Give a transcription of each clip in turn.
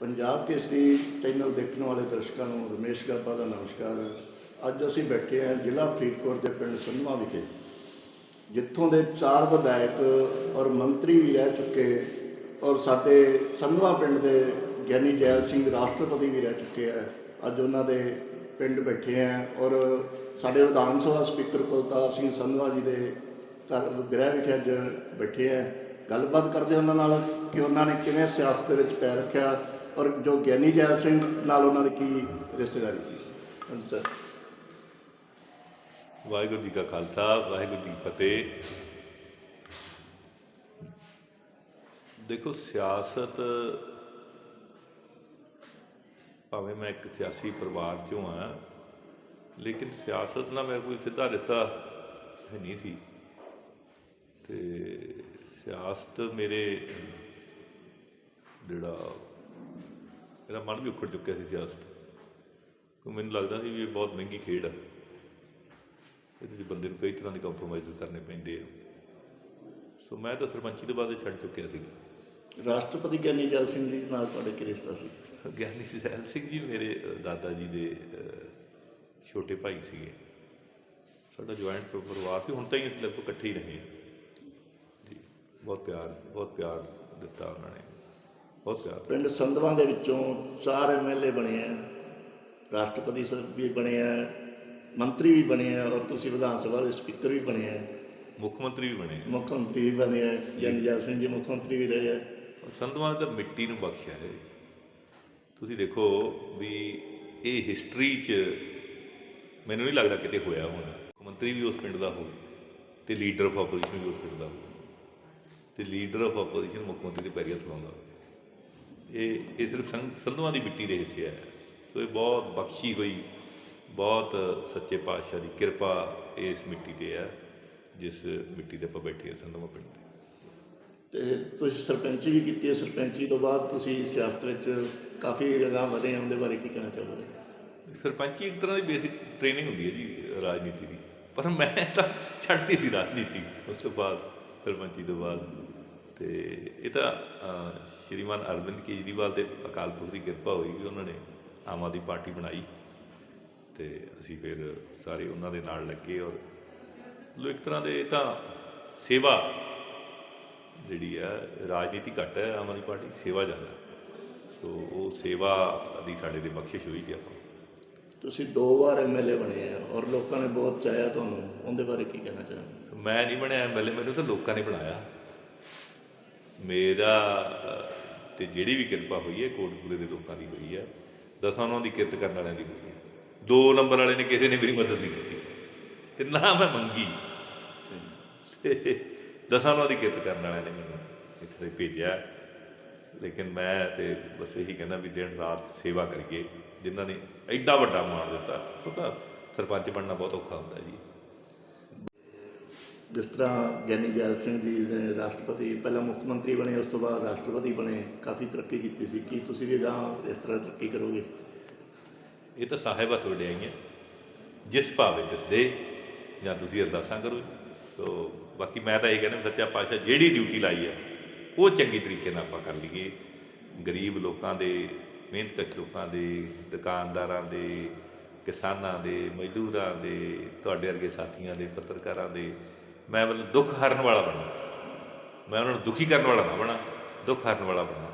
Punjab Kesari channel ਦੇਖਣ ਵਾਲੇ ਦਰਸ਼ਕਾਂ ਨੂੰ ਰਮੇਸ਼ ਗਾਬਾ ਦਾ ਨਮਸਕਾਰ। ਅੱਜ ਅਸੀਂ ਬੈਠੇ ਹਾਂ ਜ਼ਿਲ੍ਹਾ ਫਰੀਦਕੋਟ ਦੇ ਪਿੰਡ ਸੰਧਵਾ ਵਿਖੇ, ਜਿੱਥੋਂ ਦੇ ਚਾਰ ਵਿਧਾਇਕ ਔਰ ਮੰਤਰੀ ਵੀ ਰਹਿ ਚੁੱਕੇ ਔਰ ਸਾਡੇ ਸੰਧਵਾ ਪਿੰਡ ਦੇ ਗਿਆਨੀ ਜੈਲ ਸਿੰਘ ਰਾਸ਼ਟਰਪਤੀ ਵੀ ਰਹਿ ਚੁੱਕੇ ਆ। ਅੱਜ ਉਹਨਾਂ ਦੇ ਪਿੰਡ ਬੈਠੇ ਆ ਔਰ ਸਾਡੇ ਵਿਧਾਨ ਸਭਾ ਸਪੀਕਰ ਕੁਲਤਾਰ ਸਿੰਘ ਸੰਧਵਾ ਜੀ ਦੇ ਘਰ ਗ੍ਰਹਿ ਵਿਖੇ ਅੱਜ ਬੈਠੇ ਆ ਗੱਲਬਾਤ ਕਰਦੇ ਉਹਨਾਂ ਨਾਲ ਕਿ ਉਹਨਾਂ ਨੇ ਕਿਵੇਂ ਸਿਆਸਤ ਦੇ ਵਿੱਚ ਪੈਰ ਰੱਖਿਆ ਔਰ ਜੋ ਗਿਆਨੀ ਜੈਲ ਸਿੰਘ ਨਾਲ ਉਹਨਾਂ ਦੀ ਕੀ ਰਿਸ਼ਤੇਦਾਰੀ ਸੀ? ਹਾਂਜੀ ਸਰ। ਵਾਹਿਗੁਰੂ ਜੀ ਕਾ ਖਾਲਸਾ, ਵਾਹਿਗੁਰੂ ਜੀ ਕੀ ਫਤਿਹ। ਦੇਖੋ, ਸਿਆਸਤ ਭਾਵੇਂ ਮੈਂ ਇੱਕ ਸਿਆਸੀ ਪਰਿਵਾਰ ਚੋਂ ਆ ਲੇਕਿਨ ਸਿਆਸਤ ਨਾਲ ਮੇਰਾ ਕੋਈ ਸਿੱਧਾ ਰਿਸ਼ਤਾ ਹੈ ਨਹੀਂ ਸੀ। ਤੇ ਸਿਆਸਤ ਮੇਰੇ ਜਿਹੜਾ ਮੇਰਾ ਮਨ ਵੀ ਉਖੜ ਚੁੱਕਿਆ ਸੀ ਸਿਆਸਤ ਕਿਉਂਕਿ ਮੈਨੂੰ ਲੱਗਦਾ ਸੀ ਵੀ ਇਹ ਬਹੁਤ ਮਹਿੰਗੀ ਖੇਡ ਆ। ਇਹਦੇ ਵਿੱਚ ਬੰਦੇ ਨੂੰ ਕਈ ਤਰ੍ਹਾਂ ਦੇ ਕੰਪਰੋਮਾਈਜ਼ ਕਰਨੇ ਪੈਂਦੇ ਆ। ਸੋ ਮੈਂ ਤਾਂ ਸਰਪੰਚੀ ਤੋਂ ਬਾਅਦ ਛੱਡ ਚੁੱਕਿਆ ਸੀ। ਰਾਸ਼ਟਰਪਤੀ ਗਿਆਨੀ ਜੈਲ ਸਿੰਘ ਜੀ ਨਾਲ ਤੁਹਾਡੇ ਕੀ ਰਿਸ਼ਤਾ ਸੀ? ਗਿਆਨੀ ਸਹਿਲ ਸਿੰਘ ਜੀ ਮੇਰੇ ਦਾਦਾ ਜੀ ਦੇ ਛੋਟੇ ਭਾਈ ਸੀਗੇ। ਸਾਡਾ ਜੁਆਇੰਟ ਪਰਿਵਾਰ ਸੀ। ਹੁਣ ਤਾਂ ਹੀ ਅਸੀਂ ਲਗਭਗ ਇਕੱਠੇ ਹੀ ਰਹੇ ਹਾਂ। ਜੀ ਬਹੁਤ ਪਿਆਰ ਬਹੁਤ ਪਿਆਰ ਦਿੱਤਾ ਉਹਨਾਂ ਨੇ। ਬਹੁਤ ਪਿਆਰ ਪਿੰਡ ਸੰਧਵਾਂ ਦੇ ਵਿੱਚੋਂ ਚਾਰ ਐਮਐਲਏ ਬਣੇ ਆ ਰਾਸ਼ਟਰਪਤੀ ਸਰ ਵੀ ਬਣੇ ਆ ਮੰਤਰੀ ਵੀ ਬਣੇ ਆ ਔਰ ਤੁਸੀਂ ਵਿਧਾਨ ਸਭਾ ਦੇ ਸਪੀਕਰ ਵੀ ਬਣੇ ਆ। ਮੁੱਖ ਮੰਤਰੀ ਵੀ ਬਣੇ ਮੁੱਖ ਮੰਤਰੀ ਵੀ ਬਣੇ ਆ ਗਿਆਨੀ ਜੈਲ ਸਿੰਘ ਜੀ ਮੁੱਖ ਮੰਤਰੀ ਵੀ ਰਹੇ ਆ। ਸੰਧਵਾਂ ਤਾਂ ਮਿੱਟੀ ਨੂੰ ਬਖਸ਼ਿਆ ਹੈ। ਤੁਸੀਂ ਦੇਖੋ ਵੀ ਇਹ ਹਿਸਟਰੀ 'ਚ ਮੈਨੂੰ ਨਹੀਂ ਲੱਗਦਾ ਕਿਤੇ ਹੋਇਆ ਹੋਣਾ। ਮੁੱਖ ਮੰਤਰੀ ਵੀ ਉਸ ਪਿੰਡ ਦਾ ਹੋਵੇ ਤੇ ਲੀਡਰ ਆਫ ਆਪੋਜੀਸ਼ਨ ਵੀ ਉਸ ਪਿੰਡ ਦਾ ਹੋਵੇ। ਤੇ ਲੀਡਰ ਆਫ ਆਪੋਜੀਸ਼ਨ ਮੁੱਖ ਮੰਤਰੀ ਦੇ ਪੈਰੀਂ ਹੱਥ ਲਾਉਂਦਾ ਹੋਵੇ। ਇਹ ਇਹ ਸਿਰਫ ਸੰਧਵਾਂ ਦੀ ਮਿੱਟੀ ਦੇ ਹਿੱਸੇ ਹੈ ਸੋ ਇਹ ਬਹੁਤ ਬਖਸ਼ੀ ਹੋਈ ਬਹੁਤ ਸੱਚੇ ਪਾਤਸ਼ਾਹ ਦੀ ਕਿਰਪਾ ਇਸ ਮਿੱਟੀ ਤੇ ਹੈ ਜਿਸ ਮਿੱਟੀ ਤੇ ਆਪਾਂ ਬੈਠੇ ਹਾਂ ਸੰਧਵਾਂ ਪਿੰਡ ਤੇ। ਤੇ ਤੁਸੀਂ ਸਰਪੰਚੀ ਵੀ ਕੀਤੀ ਹੈ। ਸਰਪੰਚੀ ਤੋਂ ਬਾਅਦ ਤੁਸੀਂ ਸਿਆਸਤ ਵਿੱਚ ਕਾਫੀ ਜਗ੍ਹਾ ਵਧੇ ਆ ਉਹਦੇ ਬਾਰੇ ਕੀ ਕਹਿਣਾ ਚਾਹੋਗੇ? ਸਰਪੰਚੀ ਇੱਕ ਤਰ੍ਹਾਂ ਦੀ ਬੇਸਿਕ ਟ੍ਰੇਨਿੰਗ ਹੁੰਦੀ ਹੈ ਜੀ ਰਾਜਨੀਤੀ ਦੀ। ਪਰ ਮੈਂ ਤਾਂ ਛੱਡਤੀ ਸੀ ਰਾਜਨੀਤੀ ਉਸ ਤੋਂ ਬਾਅਦ ਸਰਪੰਚੀ ਤੋਂ ਬਾਅਦ। ਤੇ ਇਹ ਤਾਂ ਸ਼੍ਰੀਮਾਨ ਅਰਵਿੰਦ ਕੇਜਰੀਵਾਲ ਦੇ ਅਕਾਲ ਪੁਰਖ ਦੀ ਕਿਰਪਾ ਹੋਈ ਕਿ ਉਹਨਾਂ ਨੇ ਆਮ ਆਦਮੀ ਪਾਰਟੀ ਬਣਾਈ ਤੇ ਅਸੀਂ ਫਿਰ ਸਾਰੇ ਉਹਨਾਂ ਦੇ ਨਾਲ ਲੱਗੇ ਔਰ ਲੋ ਇੱਕ ਤਰ੍ਹਾਂ ਦੇ ਇਹ ਤਾਂ ਸੇਵਾ ਜਿਹੜੀ ਹੈ ਰਾਜਨੀਤੀ ਘੱਟ ਹੈ ਆਮ ਆਦਮੀ ਪਾਰਟੀ ਸੇਵਾ ਜ਼ਿਆਦਾ। ਸੋ ਉਹ ਸੇਵਾ ਦੀ ਸਾਡੇ ਤੇ ਬਖਸ਼ਿਸ਼ ਹੋਈ ਕਿ ਆਪਾਂ ਤੁਸੀਂ ਦੋ ਵਾਰ ਐਮਐਲਏ ਬਣੇ ਆ ਔਰ ਲੋਕਾਂ ਨੇ ਬਹੁਤ ਚਾਹਿਆ ਤੁਹਾਨੂੰ ਉਹਦੇ ਬਾਰੇ ਕੀ ਕਹਿਣਾ ਚਾਹੋਗੇ ਮੈਂ ਨਹੀਂ ਬਣਿਆ ਐਮਐਲਏ ਮੈਨੂੰ ਤਾਂ ਲੋਕਾਂ ਨੇ ਬਣਾਇਆ ਮੇਰਾ ਅਹ, ਤੇ ਜਿਹੜੀ ਵੀ ਕਿਰਪਾ ਹੋਈ ਹੈ ਕੋਟਪੂਰੇ ਦੇ ਲੋਕਾਂ ਦੀ ਹੋਈ ਹੈ ਦਸਾਂ ਉਹਨਾਂ ਦੀ ਕਿਰਤ ਕਰਨ ਵਾਲਿਆਂ ਦੀ ਹੋਈ ਹੈ। ਦੋ ਨੰਬਰ ਵਾਲੇ ਨੇ ਕਿਸੇ ਨੇ ਮੇਰੀ ਮਦਦ ਨਹੀਂ ਕੀਤੀ। ਤੇ ਨਾ ਮੈਂ ਮੰਗੀ। ਦਸਾਂ ਉਹਨਾਂ ਦੀ ਕਿਰਤ ਕਰਨ ਵਾਲਿਆਂ ਨੇ ਮੈਨੂੰ ਇੱਥੇ ਭੇਜਿਆ। ਲੇਕਿਨ ਮੈਂ ਤੇ ਬਸ ਇਹੀ ਕਹਿੰਦਾ ਵੀ ਦਿਨ ਰਾਤ ਸੇਵਾ ਕਰੀਏ ਜਿਨ੍ਹਾਂ ਨੇ ਐਡਾ ਵੱਡਾ ਮਾਣ ਦਿੱਤਾ। ਉਹ ਸਰਪੰਚ ਬਣਨਾ ਬਹੁਤ ਔਖਾ ਹੁੰਦਾ ਜੀ। ਜਿਸ ਤਰ੍ਹਾਂ ਗਿਆਨੀ ਜੈਲ ਸਿੰਘ ਜੀ ਨੇ ਰਾਸ਼ਟਰਪਤੀ, ਪਹਿਲਾਂ ਮੁੱਖ ਮੰਤਰੀ ਬਣੇ, ਉਸ ਤੋਂ ਬਾਅਦ ਰਾਸ਼ਟਰਪਤੀ ਬਣੇ, ਕਾਫੀ ਤਰੱਕੀ ਕੀਤੀ ਸੀ। ਕੀ ਤੁਸੀਂ ਵੀ ਅਗਾਂਹ ਇਸ ਤਰ੍ਹਾਂ ਤਰੱਕੀ ਕਰੋਗੇ? ਇਹ ਤਾਂ ਸਾਹਿਬ ਤੁਹਾਡੇ ਆਈਆਂ। ਜਿਸ ਭਾਵੇਂ ਤਿਸ ਦੇ, ਜਾਂ ਤੁਸੀਂ ਅਰਦਾਸਾਂ ਕਰੋ ਜੀ। ਬਾਕੀ ਮੈਂ ਤਾਂ ਇਹ ਕਹਿੰਦਾ ਵੀ ਸੱਚਾ ਪਾਤਸ਼ਾਹ ਜਿਹੜੀ ਡਿਊਟੀ ਲਾਈ ਹੈ ਉਹ ਚੰਗੀ ਤਰੀਕੇ ਨਾਲ ਆਪਾਂ ਕਰ ਲਈਏ। ਗਰੀਬ ਲੋਕਾਂ ਦੇ, ਮਿਹਨਤਕਸ਼ ਲੋਕਾਂ ਦੇ, ਦੁਕਾਨਦਾਰਾਂ ਦੇ, ਕਿਸਾਨਾਂ ਦੇ, ਮਜ਼ਦੂਰਾਂ ਦੇ, ਤੁਹਾਡੇ ਵਰਗੇ ਸਾਥੀਆਂ ਦੇ, ਪੱਤਰਕਾਰਾਂ ਦੇ ਮੈਂ ਮਤਲਬ ਦੁੱਖ ਹਰਨ ਵਾਲਾ ਬਣਾ ਮੈਂ ਉਹਨਾਂ ਨੂੰ ਦੁਖੀ ਕਰਨ ਵਾਲਾ ਨਾ ਬਣਾ, ਦੁੱਖ ਹਰਨ ਵਾਲਾ ਬਣਾ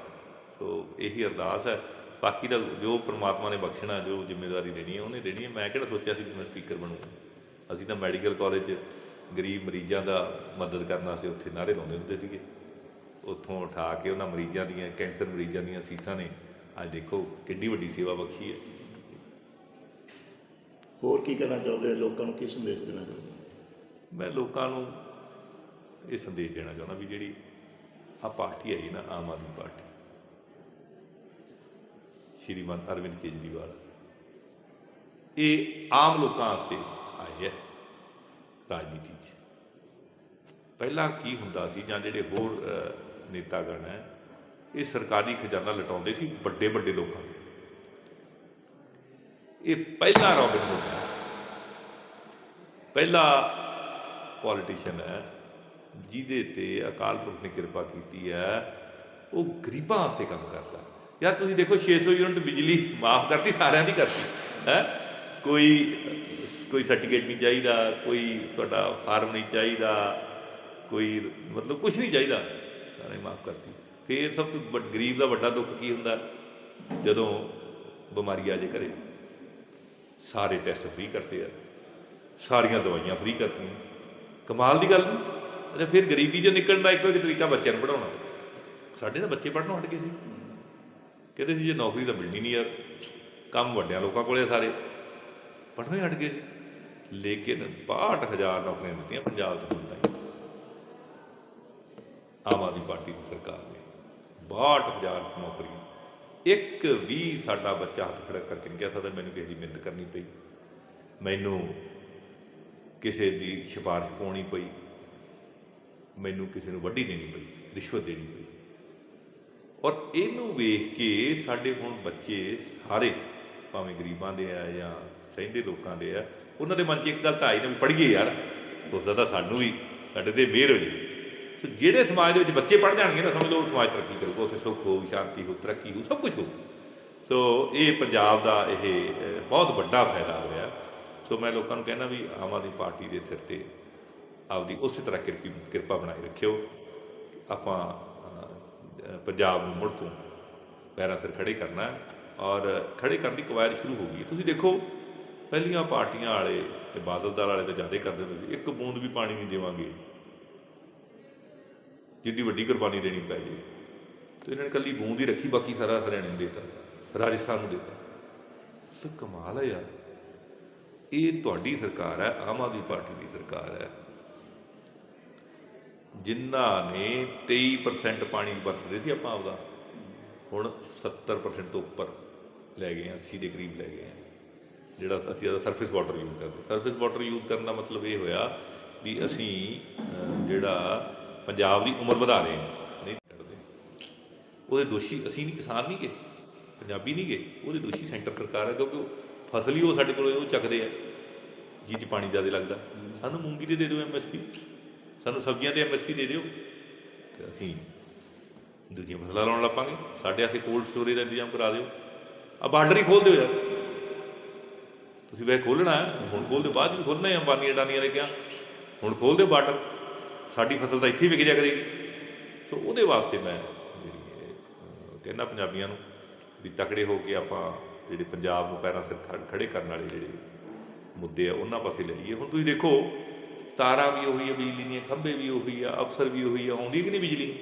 ਸੋ ਇਹੀ ਅਰਦਾਸ ਹੈ। ਬਾਕੀ ਦਾ ਜੋ ਪ੍ਰਮਾਤਮਾ ਨੇ ਬਖਸ਼ਣਾ, ਜੋ ਜ਼ਿੰਮੇਵਾਰੀ ਦੇਣੀ ਹੈ, ਉਹਨੇ ਦੇਣੀ ਹੈ। ਮੈਂ ਕਿਹੜਾ ਸੋਚਿਆ ਸੀ ਕਿ ਮੈਂ ਸਪੀਕਰ ਬਣੂੰਗਾ ਅਸੀਂ ਤਾਂ ਮੈਡੀਕਲ ਕਾਲਜ 'ਚ ਗਰੀਬ ਮਰੀਜ਼ਾਂ ਦਾ ਮਦਦ ਕਰਨ ਵਾਸਤੇ ਉੱਥੇ ਨਾਰੇ ਲਾਉਂਦੇ ਹੁੰਦੇ ਸੀਗੇ। ਉੱਥੋਂ ਉਠਾ ਕੇ ਉਹਨਾਂ ਮਰੀਜ਼ਾਂ ਦੀਆਂ, ਕੈਂਸਰ ਮਰੀਜ਼ਾਂ ਦੀਆਂ ਸੀਸਾਂ ਨੇ ਅੱਜ ਦੇਖੋ ਕਿੰਨੀ ਵੱਡੀ ਸੇਵਾ ਬਖਸ਼ੀ ਹੈ। ਹੋਰ ਕੀ ਕਹਿਣਾ ਚਾਹੋਗੇ ਲੋਕਾਂ ਨੂੰ? ਕੀ ਸੰਦੇਸ਼ ਦੇਣਾ ਚਾਹੋਗੇ? ਮੈਂ ਲੋਕਾਂ ਨੂੰ ਇਹ ਸੰਦੇਸ਼ ਦੇਣਾ ਚਾਹੁੰਦਾ ਵੀ ਜਿਹੜੀ ਆ ਪਾਰਟੀ ਆਈ ਨਾ ਆਮ ਆਦਮੀ ਪਾਰਟੀ ਸ਼੍ਰੀਮਾਨ ਅਰਵਿੰਦ ਕੇਜਰੀਵਾਲ ਇਹ ਆਮ ਲੋਕਾਂ ਵਾਸਤੇ ਆਏ ਹੈ ਰਾਜਨੀਤੀ 'ਚ। ਪਹਿਲਾਂ ਕੀ ਹੁੰਦਾ ਸੀ ਜਾਂ ਜਿਹੜੇ ਹੋਰ ਅਹ, ਨੇਤਾਗਣ ਹੈ ਇਹ ਸਰਕਾਰੀ ਖਜ਼ਾਨਾ ਲਟਾਉਂਦੇ ਸੀ ਵੱਡੇ ਵੱਡੇ ਲੋਕਾਂ ਦੇ। ਇਹ ਪਹਿਲਾ ਰੋਬਿਨ ਹੁੱਡ ਪਹਿਲਾ ਪੋਲੀਟੀਸ਼ੀਅਨ ਹੈ, ਜਿਹਦੇ ਤੇ ਅਕਾਲ ਪੁਰਖ ਨੇ ਕਿਰਪਾ ਕੀਤੀ ਹੈ, ਉਹ ਗਰੀਬਾਂ ਵਾਸਤੇ ਕੰਮ ਕਰਦਾ। ਯਾਰ ਤੁਸੀਂ ਦੇਖੋ 600 ਯੂਨਿਟ ਬਿਜਲੀ ਮਾਫ ਕਰਤੀ, ਸਾਰਿਆਂ ਦੀ ਕਰਤੀ, ਹੈ? ਕੋਈ ਕੋਈ ਸਰਟੀਫਿਕੇਟ ਨਹੀਂ ਚਾਹੀਦਾ, ਕੋਈ ਤੁਹਾਡਾ ਫਾਰਮ ਨਹੀਂ ਚਾਹੀਦਾ, ਕੋਈ ਮਤਲਬ ਕੁਝ ਨਹੀਂ ਚਾਹੀਦਾ ਸਾਰੇ ਮਾਫ ਕਰਤੀ। ਫੇਰ ਸਭ ਤੋਂ ਵੱਡ, ਗਰੀਬ ਦਾ ਵੱਡਾ ਦੁੱਖ ਕੀ ਹੁੰਦਾ? ਜਦੋਂ ਬਿਮਾਰੀ ਆ ਜੇ ਘਰੇ ਸਾਰੇ ਟੈਸਟ ਫ੍ਰੀ ਕਰਤੇ ਆ, ਸਾਰੀਆਂ ਦਵਾਈਆਂ ਫ੍ਰੀ ਕਰਤੀਆਂ। ਕਮਾਲ ਦੀ ਗੱਲ ਨਹੀਂ। ਅੱਛਾ, ਫਿਰ ਗਰੀਬੀ ਚੋਂ ਨਿਕਲਣ ਦਾ ਇੱਕੋ ਇੱਕ ਤਰੀਕਾ ਬੱਚਿਆਂ ਨੂੰ ਪੜਾਉਣਾ ਸਾਡੇ ਤਾਂ ਬੱਚੇ ਪੜ੍ਹਨੋਂ ਹਟ ਗਏ ਸੀ। ਕਹਿੰਦੇ ਸੀ, ਜੇ ਨੌਕਰੀ ਤਾਂ ਮਿਲਣੀ ਨਹੀਂ ਯਾਰ। ਕੰਮ ਵੱਡਿਆਂ ਲੋਕਾਂ ਕੋਲੇ ਸਾਰੇ। ਪੜ੍ਹਨੋਂ ਹੀ ਹਟ ਗਏ ਸੀ। ਲੇਕਿਨ 62000 ਨੌਕਰੀਆਂ ਦਿੱਤੀਆਂ ਪੰਜਾਬ 'ਚ ਹੁਣ ਤਾਈਂ। ਆਮ ਆਦਮੀ ਪਾਰਟੀ ਦੀ ਸਰਕਾਰ ਨੇ 62000 ਨੌਕਰੀਆਂ। ਇੱਕ ਵੀ ਸਾਡਾ ਬੱਚਾ ਹੱਥ ਖੜਾ ਕਰਕੇ ਨਹੀਂ ਕਹਿ ਸਕਦਾ, ਮੈਨੂੰ ਕਿਸੇ ਦੀ ਮਿਹਨਤ ਕਰਨੀ ਪਈ। ਮੈਨੂੰ ਕਿਸੇ ਦੀ ਸਿਫਾਰਿਸ਼ ਪਾਉਣੀ ਪਈ, ਮੈਨੂੰ ਕਿਸੇ ਨੂੰ ਵੱਢੀ ਦੇਣੀ ਪਈ, ਰਿਸ਼ਵਤ ਦੇਣੀ ਪਈ। ਔਰ ਇਹਨੂੰ ਵੇਖ ਕੇ ਸਾਡੇ ਹੁਣ ਬੱਚੇ ਸਾਰੇ ਭਾਵੇਂ ਗਰੀਬਾਂ ਦੇ ਆ ਜਾਂ ਸਹਿੰਦੇ ਲੋਕਾਂ ਦੇ ਆ, ਉਹਨਾਂ ਦੇ ਮਨ 'ਚ ਇੱਕ ਗੱਲ ਤਾਂ ਆਈ ਨਾ ਪੜ੍ਹੀਏ ਯਾਰ ਹੋ ਸਕਦਾ ਸਾਨੂੰ ਵੀ, ਸਾਡੇ ਤੇ ਮਿਹਰ ਹੋ ਜੇ ਸੋ ਜਿਹੜੇ ਸਮਾਜ ਦੇ ਵਿੱਚ ਬੱਚੇ ਪੜ੍ਹ ਜਾਣਗੇ ਨਾ, ਸਮਝ ਲਓ ਸਮਾਜ ਤਰੱਕੀ ਕਰੂਗਾ, ਉੱਥੇ ਸੁੱਖ ਹੋਊ, ਸ਼ਾਂਤੀ ਹੋਊ, ਤਰੱਕੀ ਹੋਊ, ਸਭ ਕੁਝ ਹੋਊ। ਸੋ ਇਹ ਪੰਜਾਬ ਦਾ ਇਹ ਬਹੁਤ ਵੱਡਾ ਫਾਇਦਾ ਹੋਇਆ। ਸੋ ਮੈਂ ਲੋਕਾਂ ਨੂੰ ਕਹਿੰਦਾ ਵੀ ਆਮ ਆਦਮੀ ਪਾਰਟੀ ਦੇ ਸਿਰ ਤੇ ਆਪਦੀ ਉਸੇ ਤਰ੍ਹਾਂ ਕਿਰਪੀ, ਕਿਰਪਾ ਬਣਾਈ ਰੱਖਿਓ। ਆਪਾਂ ਪੰਜਾਬ ਨੂੰ ਮੁੜ ਤੋਂ ਪੈਰਾਂ ਸਿਰ ਖੜੇ ਕਰਨਾ ਔਰ ਖੜੇ ਕਰਨ ਦੀ ਕਵਾਇਦ ਸ਼ੁਰੂ ਹੋ ਗਈ ਤੁਸੀਂ ਦੇਖੋ, ਪਹਿਲੀਆਂ ਪਾਰਟੀਆਂ ਵਾਲੇ ਤੇ ਬਾਦਲ ਦਲ ਵਾਲੇ ਤਾਂ ਜ਼ਿਆਦਾ ਕਰਦੇ ਹੁੰਦੇ ਸੀ। ਇੱਕ ਬੂੰਦ ਵੀ ਪਾਣੀ ਨਹੀਂ ਦੇਵਾਂਗੇ। ਜਿੱਡੀ ਵੱਡੀ ਕੁਰਬਾਨੀ ਦੇਣੀ ਪੈ ਜੇ। ਤੇ ਇਹਨਾਂ ਨੇ ਕੱਲੀ ਬੂੰਦ ਹੀ ਰੱਖੀ, ਬਾਕੀ ਸਾਰਾ ਹਰਿਆਣੇ ਨੂੰ ਦੇਤਾ, ਰਾਜਸਥਾਨ ਨੂੰ ਦੇਤਾ। ਤਾਂ ਕਮਾਲ ਹੈ ਯਾਰ। ਇਹ ਤੁਹਾਡੀ ਸਰਕਾਰ ਹੈ, ਆਮ ਆਦਮੀ ਪਾਰਟੀ ਦੀ ਸਰਕਾਰ ਹੈ। ਜਿਨ੍ਹਾਂ ਨੇ 23% ਪਾਣੀ ਵਰਤਦੇ ਸੀ ਆਪਾਂ ਆਪਦਾ, ਹੁਣ 70% ਤੋਂ ਉੱਪਰ ਲੈ ਗਏ ਆ 80 ਦੇ ਕਰੀਬ ਲੈ ਗਏ ਆ। ਜਿਹੜਾ ਅਸੀਂ ਇਹਦਾ ਸਰਫੇਸ ਵਾਟਰ ਯੂਜ਼ ਕਰਦੇ ਸਰਫੇਸ ਵਾਟਰ ਯੂਜ਼ ਕਰਨ ਦਾ ਮਤਲਬ ਇਹ ਹੋਇਆ ਵੀ ਅਸੀਂ ਜਿਹੜਾ ਪੰਜਾਬ ਦੀ ਉਮਰ ਵਧਾ ਰਹੇ ਹਾਂ, ਨਹੀਂ ਛੱਡਦੇ। ਉਹਦੇ ਦੋਸ਼ੀ ਅਸੀਂ ਨਹੀਂ, ਕਿਸਾਨ ਨਹੀਂ ਗਏ, ਪੰਜਾਬੀ ਨਹੀਂ ਗਏ, ਉਹਦੇ ਦੋਸ਼ੀ ਸੈਂਟਰ ਸਰਕਾਰ ਹੈ, ਕਿਉਂਕਿ ਫਸਲ ਹੀ ਉਹ ਸਾਡੇ ਕੋਲ ਉਹ ਚੱਕਦੇ ਆ। ਜੀ ਚ ਪਾਣੀ ਜ਼ਿਆਦਾ ਲੱਗਦਾ। ਸਾਨੂੰ ਮੂੰਗੀ ਦੇ ਦੇ ਦਿਓ ਐਮਐਸਪੀ ਸਾਨੂੰ ਸਬਜ਼ੀਆਂ ਤੇ ਐਮਐਸਪੀ ਦੇ ਦਿਓ। ਤੇ ਅਸੀਂ ਦੂਜੀਆਂ ਫਸਲਾਂ ਲਾਉਣ ਲੱਪਾਂਗੇ। ਸਾਡੇ ਹੱਥੇ ਕੋਲਡ ਸਟੋਰੇਜ ਦਾ ਇੰਤਜ਼ਾਮ ਕਰਾ ਦਿਓ। ਆ ਬਾਰਡਰ ਹੀ ਖੋਲ ਦਿਓ ਯਾਰ। ਤੁਸੀਂ ਵੇ ਖੋਲਣਾ ਹੁਣ ਖੋਲ ਦਿਓ। ਬਾਅਦ 'ਚ ਵੀ ਖੋਲਣਾ ਹੈ ਅੰਬਾਨੀ ਅਡਾਨੀਆਂ ਨੇ ਕਿਹਾ ਹੁਣ ਖੋਲ ਦਿਓ ਬਾਰਡਰ। ਸਾਡੀ ਫਸਲ ਤਾਂ ਇੱਥੇ ਹੀ ਵਿਕ ਜਾ ਕਰੇਗੀ। ਸੋ ਉਹਦੇ ਵਾਸਤੇ ਮੈਂ ਜਿਹੜੀ ਕਹਿੰਦਾ ਪੰਜਾਬੀਆਂ ਨੂੰ ਵੀ ਤਕੜੇ ਹੋ ਕੇ ਆਪਾਂ ਜਿਹੜੇ ਪੰਜਾਬ ਨੂੰ ਪੈਰਾਂ ਸਿਰ ਖੜ- ਖੜੇ ਕਰਨ ਵਾਲੇ ਜਿਹੜੇ ਮੁੱਦੇ ਆ, ਉਹਨਾਂ ਪਾਸੇ ਲਈਏ ਹੁਣ ਤੁਸੀਂ ਦੇਖੋ, ਤਾਰਾਂ ਵੀ ਉਹੀ ਆ, ਬਿਜਲੀ ਦੀਆਂ ਖੰਭੇ ਵੀ ਉਹੀ ਆ, ਅਫਸਰ ਵੀ ਉਹੀ ਆ, ਆਉਂਦੀ ਕਿ ਨਹੀਂ ਬਿਜਲੀ?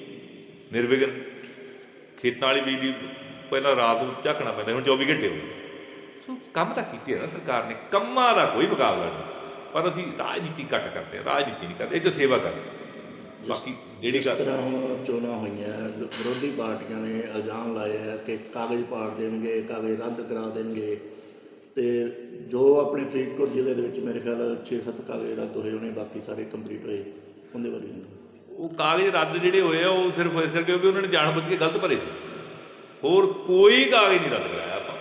ਨਿਰਵਿਘਨ। ਖੇਤਾਂ ਵਾਲੀ ਬਿਜਲੀ ਪਹਿਲਾਂ ਰਾਤ ਨੂੰ ਝਾਕਣਾ ਪੈਂਦਾ ਹੁਣ 24 ਘੰਟੇ ਹੁੰਦੇ ਸੋ ਕੰਮ ਤਾਂ ਕੀਤੇ ਆ ਨਾ ਸਰਕਾਰ ਨੇ, ਕੰਮਾਂ ਦਾ ਕੋਈ ਮੁਕਾਬਲਾ ਨਹੀਂ। ਪਰ ਅਸੀਂ ਰਾਜਨੀਤੀ ਘੱਟ ਕਰਦੇ ਹਾਂ, ਰਾਜਨੀਤੀ ਨਹੀਂ ਕਰਦੇ ਇਹ ਤਾਂ ਸੇਵਾ ਕਰਦੇ ਬਾਕੀ ਜਿਹੜੀ ਗੱਲ ਤਰ੍ਹਾਂ ਹੁਣ ਚੋਣਾਂ ਹੋਈਆਂ ਵਿਰੋਧੀ ਪਾਰਟੀਆਂ ਨੇ ਇਲਜ਼ਾਮ ਲਾਏ ਆ ਕਿ ਕਾਗਜ਼ ਪਾੜ ਦੇਣਗੇ ਕਾਗਜ਼ ਰੱਦ ਕਰਾ ਦੇਣਗੇ। ਤੇ ਜੋ ਆਪਣੇ ਫਰੀਦਕੋਟ ਜ਼ਿਲ੍ਹੇ ਦੇ ਵਿੱਚ ਮੇਰੇ ਖਿਆਲ 6-7 ਕਾਗਜ਼ ਰੱਦ ਹੋਏ ਹੋਣੇ ਬਾਕੀ ਸਾਰੇ ਕੰਪਲੀਟ ਹੋਏ ਉਹਦੇ ਬਾਰੇ। ਉਹ ਕਾਗਜ਼ ਰੱਦ ਜਿਹੜੇ ਹੋਏ ਆ ਉਹ ਸਿਰਫ ਇਸ ਕਰਕੇ ਵੀ ਉਹਨਾਂ ਨੇ ਜਾਣ ਬੁੱਝ ਕੇ ਗਲਤ ਭਰੇ ਸੀ। ਹੋਰ ਕੋਈ ਕਾਗਜ਼ ਨਹੀਂ ਰੱਦ ਕਰਾਇਆ ਆਪਾਂ।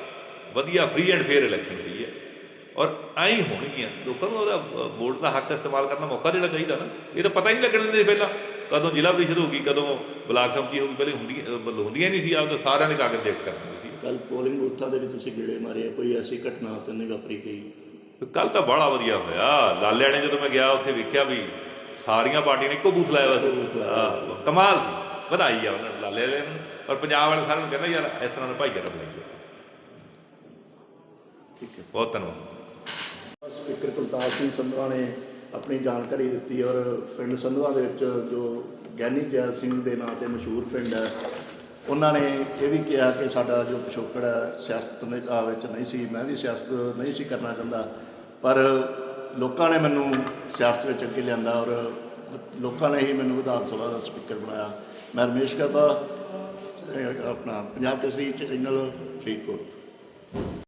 ਵਧੀਆ ਫ੍ਰੀ ਐਂਡ ਫੇਅਰ ਇਲੈਕਸ਼ਨ ਹੋਈ ਹੈ। ਔਰ ਐਂ ਹੀ ਹੋਣਗੀਆਂ। ਲੋਕਾਂ ਨੂੰ ਉਹਦਾ ਵੋਟ ਦਾ ਹੱਕ ਇਸਤੇਮਾਲ ਕਰਨ ਦਾ ਮੌਕਾ ਦੇਣਾ ਚਾਹੀਦਾ ਨਾ। ਇਹ ਤਾਂ ਪਤਾ ਹੀ ਨਹੀਂ ਲੱਗਣ ਦਿੰਦੇ ਪਹਿਲਾਂ। ਕਦੋਂ ਜ਼ਿਲ੍ਹਾ ਪ੍ਰੀਸ਼ਦ ਹੋਊਗੀ ਕਦੋਂ ਬਲਾਕ ਸੰਮਤੀ ਹੋਊਗੀ ਪਹਿਲੇ ਹੁੰਦੀ ਹੁੰਦੀਆਂ ਨਹੀਂ ਸੀ ਆਪ ਤਾਂ ਸਾਰਿਆਂ ਦੇ ਕਾਗਜ਼ ਚੈੱਕ ਕਰ ਦਿੰਦੇ ਸੀ। ਕੱਲ ਪੋਲਿੰਗ ਬੂਥਾਂ ਦੇ ਵੀ ਤੁਸੀਂ ਗੇੜੇ ਮਾਰੇ ਕੋਈ ਐਸੀ ਘਟਨਾ ਤਾਂ ਨਹੀਂ ਵਾਪਰੀ ਗਈ? ਕੱਲ ਤਾਂ ਬੜਾ ਵਧੀਆ ਹੋਇਆ। ਲਾਲਿਆਂ ਨੇ ਜਦੋਂ ਮੈਂ ਗਿਆ ਉੱਥੇ ਵੇਖਿਆ ਵੀ ਸਾਰੀਆਂ ਪਾਰਟੀਆਂ ਨੇ ਇੱਕੋ ਬੂਥ ਲਾਇਆ ਹੋਇਆ ਕਮਾਲ ਸੀ। ਵਧਾਈ ਆ ਉਹਨਾਂ ਨੂੰ ਲਾਲੇ ਵਾਲਿਆਂ ਨੂੰ। ਔਰ ਪੰਜਾਬ ਵਾਲੇ ਸਾਰਿਆਂ ਨੂੰ ਕਹਿੰਦਾ ਯਾਰ ਇਸ ਤਰ੍ਹਾਂ ਦਾ ਭਾਈਚਾਰਾ ਬਣਾਈਏ ਠੀਕ ਹੈ। ਬਹੁਤ ਧੰਨਵਾਦ। ਸਪੀਕਰ ਕੁਲਤਾਰ ਸਿੰਘ ਸੰਧਵਾ ਨੇ ਆਪਣੀ ਜਾਣਕਾਰੀ ਦਿੱਤੀ ਔਰ ਪਿੰਡ ਸੰਧਵਾ ਦੇ ਵਿੱਚ ਜੋ ਗਿਆਨੀ ਜੈਲ ਸਿੰਘ ਦੇ ਨਾਂ ਤੇ ਮਸ਼ਹੂਰ ਪਿੰਡ ਹੈ, ਉਹਨਾਂ ਨੇ ਇਹ ਵੀ ਕਿਹਾ ਕਿ ਸਾਡਾ ਜੋ ਪਿਛੋਕੜ ਹੈ, ਸਿਆਸਤ ਦੇ ਆ ਵਿੱਚ ਨਹੀਂ ਸੀ, ਮੈਂ ਵੀ ਸਿਆਸਤ ਨਹੀਂ ਸੀ ਕਰਨਾ ਚਾਹੁੰਦਾ, ਪਰ ਲੋਕਾਂ ਨੇ ਮੈਨੂੰ ਸਿਆਸਤ ਵਿੱਚ ਅੱਗੇ ਲਿਆਂਦਾ ਔਰ ਲੋਕਾਂ ਨੇ ਹੀ ਮੈਨੂੰ ਵਿਧਾਨ ਸਭਾ ਦਾ ਸਪੀਕਰ ਬਣਾਇਆ। ਮੈਂ ਰਮੇਸ਼ ਕਰਦਾ ਆਪਣਾ ਪੰਜਾਬ ਕੇਸਰੀ ਚੈਨਲ ਫਰੀਦਕੋਟ।